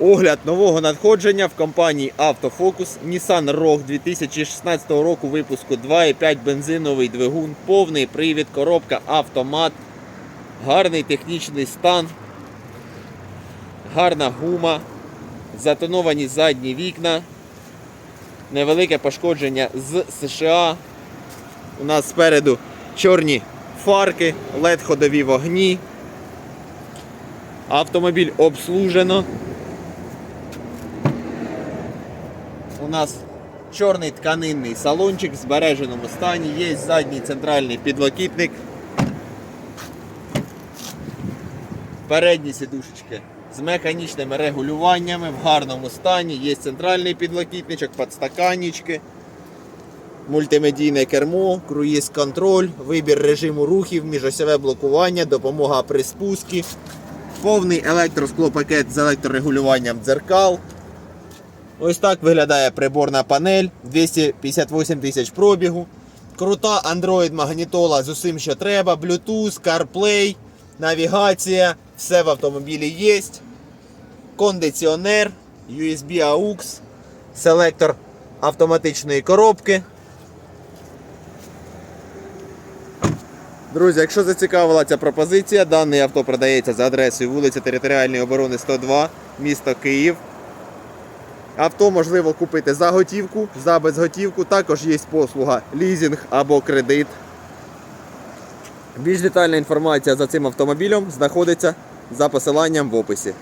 Огляд нового надходження в компанії Автофокус Nissan Rogue 2016 року випуску 2,5 бензиновий двигун, повний привід, коробка автомат, гарний технічний стан, гарна гума, затоновані задні вікна, невелике пошкодження з США. У нас спереду чорні фарки, led ходові вогні. Автомобіль обслужено. У нас чорний тканинний салончик в збереженому стані. Є задній центральний підлокітник. Передні сідушечки з механічними регулюваннями в гарному стані. Є центральний підлокітничок, подстаканнички, мультимедійне кермо, круїз контроль, вибір режиму рухів, міжосьове блокування, допомога при спуску, повний електросклопакет з електрорегулюванням дзеркал. Ось так виглядає приборна панель 258 тисяч пробігу. Крута Android магнітола з усім, що треба. Bluetooth, CarPlay, навігація, все в автомобілі є. Кондиціонер, USB AUX, селектор автоматичної коробки. Друзі, якщо зацікавила ця пропозиція, дане авто продається за адресою вулиця Територіальної оборони 102, місто Київ. Авто можливо купити за готівку, за безготівку. Також є послуга лізінг або кредит. Більш детальна інформація за цим автомобілем знаходиться за посиланням в описі.